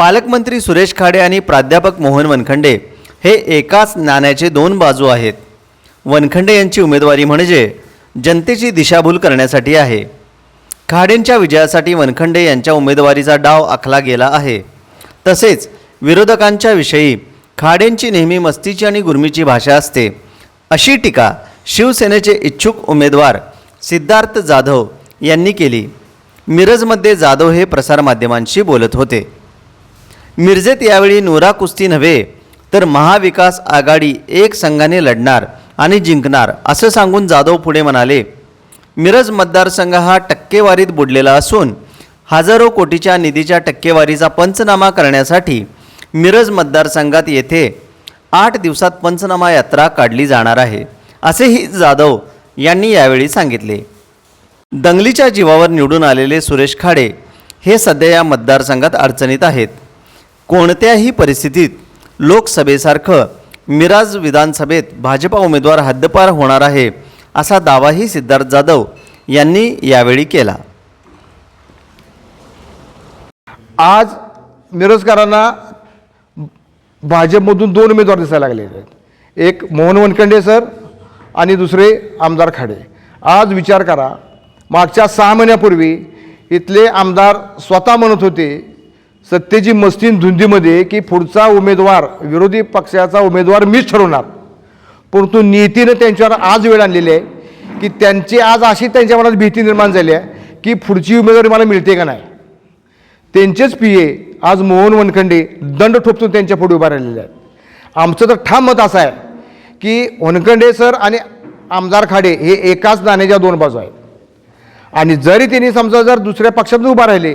पालकमंत्री सुरेश खाडे आणि प्राध्यापक मोहन वनखंडे हे एकाच नाण्याचे दोन बाजू आहेत. वनखंडे यांची उमेदवारी म्हणजे जनतेची दिशाभूल करण्यासाठी आहे. खाडेंच्या विजयासाठी वनखंडे यांच्या उमेदवारीचा डाव आखला गेला आहे. तसेच विरोधकांच्या विषयी खाडेंची नेहमी मस्तीची आणि गुरमीची भाषा असते. अशी टीका शिवसेनेचे इच्छुक उमेदवार सिद्धार्थ जाधव यांनी केली. मिरजमध्ये जाधव हे प्रसारमाध्यमांशी बोलत होते. मिरजेत यावेळी नोरा कुस्ती नव्हे तर महाविकास आघाडी एक संघाने लढणार आणि जिंकणार असं सांगून जाधव पुढे म्हणाले. मिरज मतदारसंघ हा टक्केवारीत बुडलेला असून हजारो कोटीच्या निधीच्या टक्केवारीचा पंचनामा करण्यासाठी मिरज मतदारसंघात येथे आठ दिवसात पंचनामा यात्रा काढली जाणार आहे असेही जाधव यांनी यावेळी सांगितले. दंगलीच्या जीवावर निवडून आलेले सुरेश खाडे हे सध्या या मतदारसंघात अडचणीत आहेत. कोणत्याही परिस्थितीत लोकसभेसारखं मिराज विधानसभेत भाजपा उमेदवार हद्दपार होणार आहे असा दावाही सिद्धार्थ जाधव यांनी यावेळी केला. आज मिरजकरांना भाजपमधून दोन उमेदवार दिसायला लागले आहेत. एक मोहन वनखंडे सर आणि दुसरे आमदार खाडे. आज विचार करा मागच्या सहा महिन्यापूर्वी इथले आमदार स्वतः म्हणत होते सत्तेची मस्तीन धुंदीमध्ये की पुढचा उमेदवार विरोधी पक्षाचा उमेदवार मीच ठरवणार. परंतु नीतीनं त्यांच्यावर आज वेळ आणलेली आहे की त्यांची आज अशी त्यांच्या मनात भीती निर्माण झाली आहे की पुढची उमेदवारी मला मिळते का नाही. त्यांचेच पी ए आज मोहन वनखंडे दंड ठोपतून त्यांच्या पुढे उभा राहिलेले आहेत. आमचं तर ठाम मत असं आहे की वनखंडे सर आणि आमदार खाडे हे एकाच नाण्याच्या दोन बाजू आहेत. आणि जरी त्यांनी समजा जर दुसऱ्या पक्षातून उभा राहिले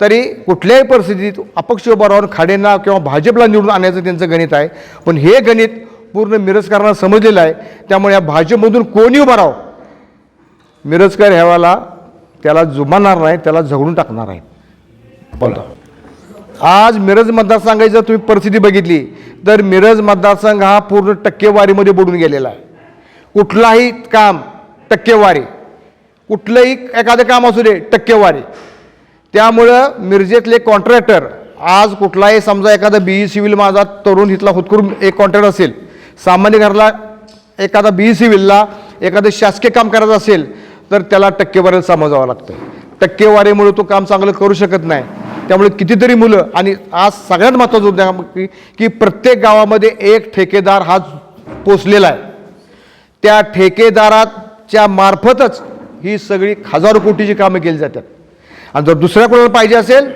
तरी कुठल्याही परिस्थितीत अपक्ष उभा राहून खाडेंना किंवा भाजपला निवडून आणायचं त्यांचं गणित आहे. पण हे गणित पूर्ण मिरजकरांना समजलेलं आहे. त्यामुळे या भाजपमधून कोणी उभा राहो मिरजकर ह्यावाला त्याला जुमानणार नाही त्याला झगडून टाकणार आहे. बोला. आज मिरज मतदारसंघाची जर तुम्ही परिस्थिती बघितली तर मिरज मतदारसंघ हा पूर्ण टक्केवारीमध्ये बुडून गेलेला आहे. कुठलाही काम टक्केवारी कुठलंही एखादं काम असू दे टक्केवारी. त्यामुळं मिरजेतले कॉन्ट्रॅक्टर आज कुठलाही समजा एखादा बी ई सिव्हिल माझा तरुण इथला हुतकरून एक कॉन्ट्रॅक्ट असेल सामान्य घराला एखादा बी ई सिव्हिलला एखादं शासकीय काम करायचं असेल तर त्याला टक्केवारीला समजावं लागतं टक्केवारीमुळे तो काम चांगलं करू शकत नाही. त्यामुळे कितीतरी मुलं आणि आज सगळ्यात महत्त्वाचं होतं की की प्रत्येक गावामध्ये एक ठेकेदार हा पोचलेला आहे. त्या ठेकेदाराच्या मार्फतच ही सगळी हजारो कोटीची कामं केली जातात. आणि जर दुसऱ्या कोणाला पाहिजे असेल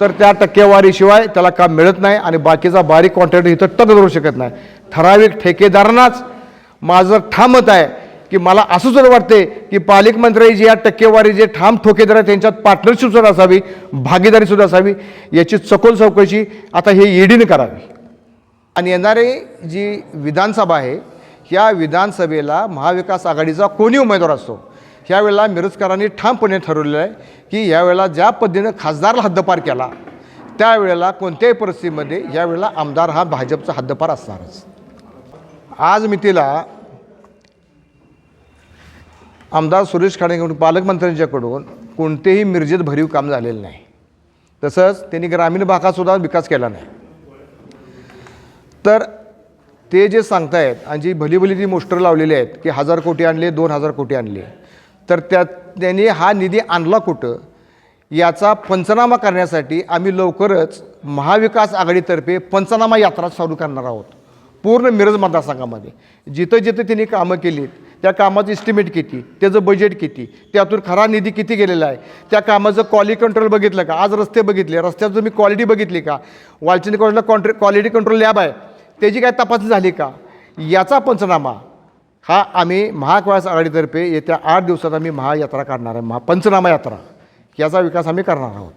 तर त्या टक्केवारीशिवाय त्याला काम मिळत नाही आणि बाकीचा बारीक कॉन्ट्रॅक्टर इथं टक धरू शकत नाही. ठराविक ठेकेदारांनाच माझं ठाम मत आहे की मला असं सुद्धा वाटते की पालकमंत्री जी या टक्केवारी जे ठाम ठोकेदार आहेत त्यांच्यात पार्टनरशिपसुद्धा असावी भागीदारीसुद्धा असावी याची सखोल चौकशी आता हे ईडीने करावी. आणि येणारी जी विधानसभा आहे या विधानसभेला महाविकास आघाडीचा कोणी उमेदवार असतो? ह्यावेळेला मिरजकरांनी ठामपणे ठरवलेलं आहे की यावेळेला ज्या पद्धतीनं खासदारला हद्दपार केला त्यावेळेला कोणत्याही परिस्थितीमध्ये यावेळेला आमदार हा भाजपचा हद्दपार असणारच. आज मितीला आमदार सुरेश खाडेकडून पालकमंत्र्यांच्याकडून कोणतेही मिरजेत भरीव काम झालेलं नाही. तसंच त्यांनी ग्रामीण भागातसुद्धा विकास केला नाही. तर ते जे सांगतायत आणि जी भलीभली ती मोस्टर लावलेली आहेत की हजार कोटी आणले दोन हजार कोटी आणले तर त्यात त्यांनी हा निधी आणला कुठं? याचा पंचनामा करण्यासाठी आम्ही लवकरच महाविकास आघाडीतर्फे पंचनामा यात्रा चालू करणार आहोत. पूर्ण मिरज मतदारसंघामध्ये. जिथं जिथं त्यांनी कामं केलीत त्या कामाचं इस्टिमेट किती त्याचं बजेट किती त्यातून खरा निधी किती गेलेला आहे त्या कामाचं क्वालिटी कंट्रोल बघितलं का? आज रस्ते बघितले रस्त्याचं तुम्ही क्वालिटी बघितली का? वालचिंद कॉलेजला कॉन्ट्रे क्वालिटी कंट्रोल लॅब आहे. त्याची काय तपासणी झाली का? याचा पंचनामा हा आम्ही महाविकास आघाडीतर्फे येत्या आठ दिवसात आम्ही महायात्रा काढणार आहे महा पंचनामा यात्रा. याचा विकास आम्ही करणार आहोत.